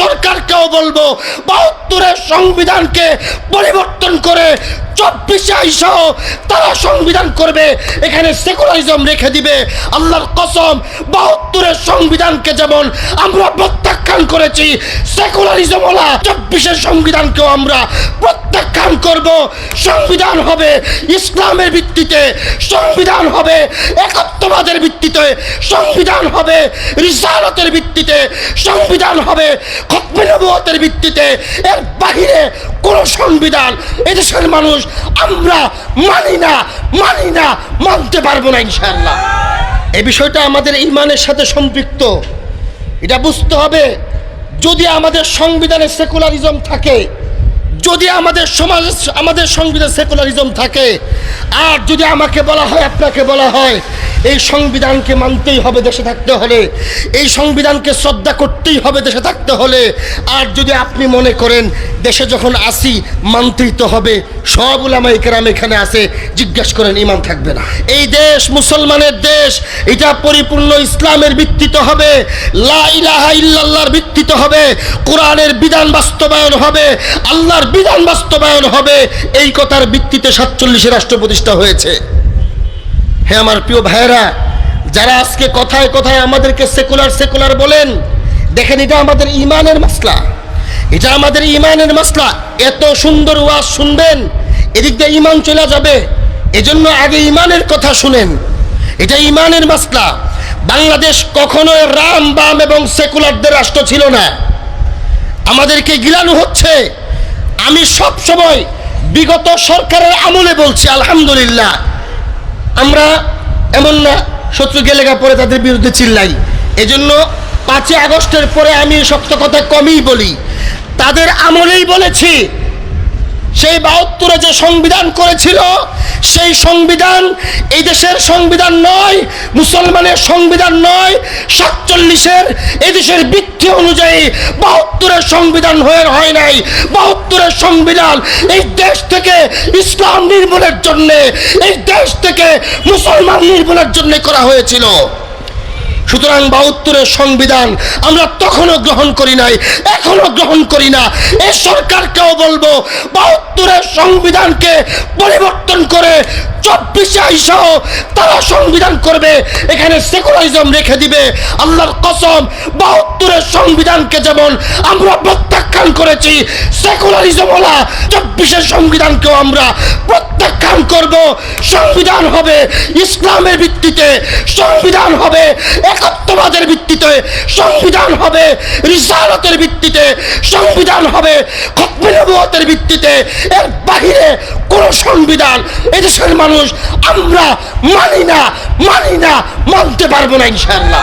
সরকারকেও বলব, বাহাত্তরের সংবিধানকে পরিবর্তন করে চব্বিশে আইসাও তারা সংবিধান করবে, এখানে সেকুলারিজম রেখে দিবে। আল্লাহর কসম, বাহাত্তরের সংবিধানকে যেমন আমরা প্রত্যাখ্যান করেছি সেকুলারিজম ওলা চব্বিশের সংবিধানকেও আমরা প্রত্যাখ্যান করব। সংবিধান হবে ইসলামের ভিত্তিতে, সংবিধান হবে একত্ববাদের ভিত্তিতে। সংবিধান হবে, রিসালতের ভিত্তিতে সংবিধান হবে, খতমে নবুয়তের ভিত্তিতে। এর বাহিরে কোন সংবিধান এদেশের মানুষ আমরা মানি না মানি না, মানতে পারব না ইনশাআল্লাহ। এ বিষয়টা আমাদের ইমানের সাথে সম্পৃক্ত। এটা বুঝতে হবে, যদি আমাদের সংবিধানে সেকুলারিজম থাকে, যদি আমাদের সমাজ, আমাদের সংবিধান সেকুলারিজম থাকে, আর যদি আমাকে বলা হয়, আপনাকে বলা হয় এই সংবিধানকে মানতেই হবে দেশে থাকতে হলে। এই সংবিধানকে শ্রদ্ধা করতেই হবে দেশে থাকতে হলে। আর যদি আপনি মনে করেন দেশে যখন আসি মানতেই তো হবে, সব উলামাই কেরাম এখানে আসে, জিজ্ঞেস করেন ইমান থাকবে না। এই দেশ মুসলমানের দেশ, এটা পরিপূর্ণ ইসলামের ভিত্তিতে হবে। লা ইল্লাল্লাহর ভিত্তিতে হবে। কোরআনের বিধান বাস্তবায়ন হবে। আল্লাহর বিধান বাস্তবায়ন হবে। এই কথার ভিত্তিতে সাতচল্লিশে রাষ্ট্র প্রতিষ্ঠা হয়েছে। হ্যাঁ আমার প্রিয় ভাইয়েরা, যারা আজকে কথায় কথায় আমাদেরকে সেকুলার সেকুলার বলেন, দেখেন এটা আমাদের ইমানের মশলা এটা আমাদের ইমানের মশলা এত সুন্দর ওয়াজ শুনবেন, এদিক দিয়ে ইমান চলে যাবে। এজন্য আগে ইমানের কথা শুনেন। এটা ইমানের মশলা বাংলাদেশ কখনোই রাম, বাম এবং সেকুলারদের রাষ্ট্র ছিল না। আমাদেরকে গিলানো হচ্ছে। আমি সব সময় বিগত সরকারের আমলে বলছি, আলহামদুলিল্লাহ। আমরা এমন না, শত্রু গেলেগা পরে তাদের বিরুদ্ধে চিল্লাই। এজন্য পাঁচই আগস্টের পরে আমি শক্ত কথা কমই বলি। তাদের আমলেই বলেছি, সেই বাহাত্তরে যে সংবিধান করেছিল, সেই সংবিধান এই দেশের সংবিধান নয়, মুসলমানের সংবিধান নয়, সাতচল্লিশের এই দেশের বৃত্তি অনুযায়ী বাহাত্তরের সংবিধান হয়ে হয় নাই। বাহাত্তরের সংবিধান এই দেশ থেকে ইসলাম নির্মূলের জন্য এই দেশ থেকে মুসলমান নির্মূলের জন্য করা হয়েছিল। সুতরাং বাহাত্তরের সংবিধান আমরা তখনও গ্রহণ করি নাই এখনও গ্রহণ করি না। এ সরকারকেও বলব, বাহাত্তরের সংবিধানকে পরিবর্তন করে চব্বিশে আইসাও তারা সংবিধান করবে, এখানে সেকুলারিজম রেখে দিবে। আল্লাহর কসম, বাহাত্তরের সংবিধানকে যেমন আমরা প্রত্যাখ্যান করেছি সেকুলারিজম ওলা চব্বিশের সংবিধানকেও আমরা প্রত্যাখ্যান করব। সংবিধান হবে ইসলামের ভিত্তিতে, সংবিধান হবে একত্ববাদের ভিত্তিতে, সংবিধান হবে রিসালতের ভিত্তিতে, সংবিধান হবে খতমে নবুয়তের ভিত্তিতে। এর বাহিরে কোন সংবিধান এদেশের মানুষ আমরা মানি না মানি না, মানতে পারব না ইনশাআল্লাহ।